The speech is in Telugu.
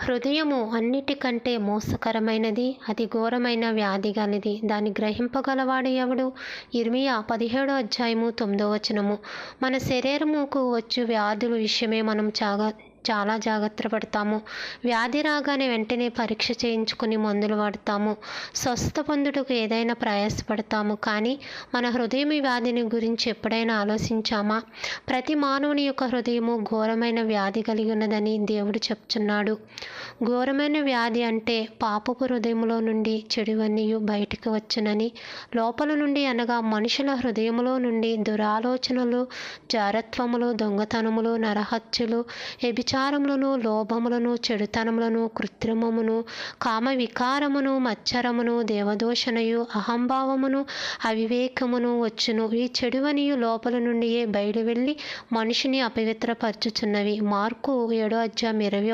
హృదయము అన్నిటికంటే మోసకరమైనది అతి ఘోరమైన వ్యాధి గలది దాన్ని గ్రహింపగలవాడు ఎవడు? ఇర్మియా పదిహేడో అధ్యాయము తొమ్మిదో వచనము. మన శరీరముకు వచ్చు వ్యాధుల విషయమే మనం చాలా చాలా జాగ్రత్త పడతాము. వ్యాధి రాగానే వెంటనే పరీక్ష చేయించుకుని మందులు వాడతాము. స్వస్థ పొందుటకు ఏదైనా ప్రయాసపడతాము. కానీ మన హృదయం వ్యాధిని గురించి ఎప్పుడైనా ఆలోచించామా? ప్రతి మానవుని యొక్క హృదయము ఘోరమైన వ్యాధి కలిగి ఉన్నదని దేవుడు చెప్తున్నాడు. ఘోరమైన వ్యాధి అంటే పాపపు హృదయములో నుండి చెడువన్నీ బయటకు వచ్చునని లోపల నుండి అనగా మనుషుల హృదయములో నుండి దురాలోచనలు జారత్వములు దొంగతనములు నరహత్యలు వ్యభిచారములను లోభములను చెడుతనములను కృత్రిమమును కామ వికారమును మచ్చరమును దేవదోషణయు అహంభావమును అవివేకమును వచ్చును. ఈ చెడువనియు లోపల నుండియే బయలు వెళ్ళి మనిషిని అపవిత్రపరచుచున్నవి. మార్కు ఏడో అధ్యాయం ఇరవై